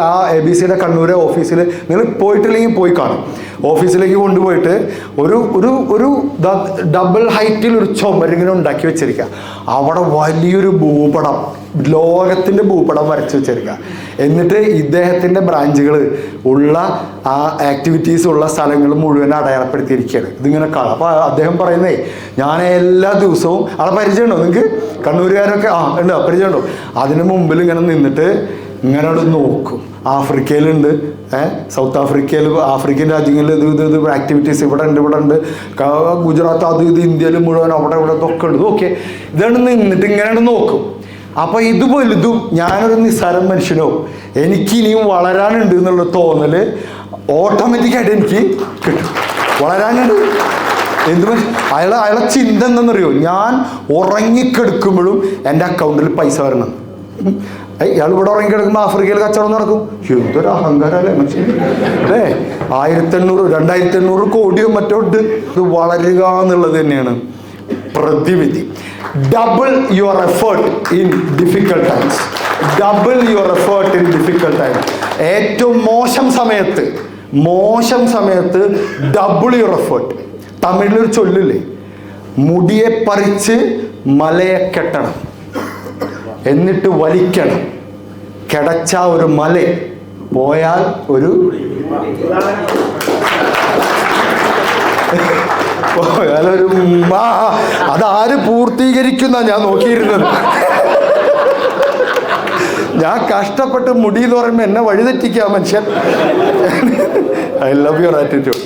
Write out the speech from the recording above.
ആ A B സിയുടെ കണ്ണൂരെ ഓഫീസിൽ നിങ്ങൾ പോയിട്ടില്ലെങ്കിൽ പോയി കാണും. ഓഫീസിലേക്ക് കൊണ്ടുപോയിട്ട് ഒരു ഒരു ഒരു ഡബിൾ ഹൈറ്റിൽ ഒരു ചുമരിങ്ങനെ ഉണ്ടാക്കി വെച്ചിരിക്കുക. അവിടെ വലിയൊരു ഭൂപടം ലോകത്തിന്റെ ഭൂപടം വരച്ച് വെച്ചിരിക്കുക. എന്നിട്ട് ഇദ്ദേഹത്തിന്റെ ബ്രാഞ്ചുകൾ ഉള്ള ആ ആക്ടിവിറ്റീസ് ഉള്ള സ്ഥലങ്ങൾ മുഴുവൻ അടയാളപ്പെടുത്തിയിരിക്കുകയാണ്. ഇതിങ്ങനെ കാണാം. അപ്പോൾ അദ്ദേഹം പറയുന്നേ ഞാൻ എല്ലാ ദിവസവും അവിടെ പരിചയമുണ്ടോ നിങ്ങൾക്ക്? കണ്ണൂരുകാരൊക്കെ ആ ഉണ്ടോ പരിചയമുണ്ടോ? അതിന് മുമ്പിൽ ഇങ്ങനെ നിന്നിട്ട് ഇങ്ങനെ നോക്കും. ആഫ്രിക്കയിലുണ്ട് സൗത്ത് ആഫ്രിക്കയിൽ ആഫ്രിക്കൻ രാജ്യങ്ങളിൽ ഇത് ഇത് ഇത് ആക്ടിവിറ്റീസ് ഇവിടെ ഉണ്ട് ഇവിടെ ഉണ്ട്. ഗുജറാത്ത് അത് ഇത് ഇന്ത്യയിൽ മുഴുവൻ അവിടെ ഇവിടെ ഇതൊക്കെ ഉണ്ട്. ഓക്കെ ഇതാണ് നിന്നിട്ട് ഇങ്ങനെയാണ് നോക്കും. അപ്പോൾ ഇത് വലുതും ഞാനൊരു നിസ്സാരം മനുഷ്യനോ എനിക്ക് ഇനിയും വളരാനുണ്ട് എന്നുള്ള തോന്നൽ ഓട്ടോമാറ്റിക്കായിട്ട് എനിക്ക് കിട്ടും. വളരാനുണ്ട്. എന്ത് അയാളെ അയാളെ ചിന്ത എന്തെന്നറിയോ ഞാൻ ഉറങ്ങിക്കെടുക്കുമ്പോഴും എന്റെ അക്കൗണ്ടിൽ പൈസ വരണം. ഇയാൾ ഇവിടെ ഉറങ്ങിക്കിടക്കുമ്പോൾ ആഫ്രിക്കയിൽ കച്ചവടം നടക്കും. എന്തൊരു അഹങ്കാരല്ലേ മനുഷ്യൻ അല്ലേ? ആയിരത്തി എണ്ണൂറ് രണ്ടായിരത്തി എണ്ണൂറ് കോടിയോ മറ്റോ ഉണ്ട്. ഇത് വളരുക എന്നുള്ളത് തന്നെയാണ് പ്രതിവിധി. Double your effort in difficult times double your effort in difficult times ഏറ്റവും മോശം സമയത്ത് മോശം സമയത്ത് ഡബിൾ യുവർ എഫേർട്ട് തമിഴിലൊരു ചൊല്ലില്ലേ? മുടിയെ പറിച്ച് മലയെ കെട്ടണം. എന്നിട്ട് വലിക്കണം. കിടച്ച ഒരു മല പോയാൽ ഒരു പോയാലൊരു അതാര് പൂർത്തീകരിക്കുന്ന ഞാൻ നോക്കിയിരുന്നത്? ഞാൻ കഷ്ടപ്പെട്ട് മുടി എന്ന് പറയുമ്പോൾ എന്നെ വഴിതെറ്റിക്കുക മനുഷ്യൻ. I love your attitude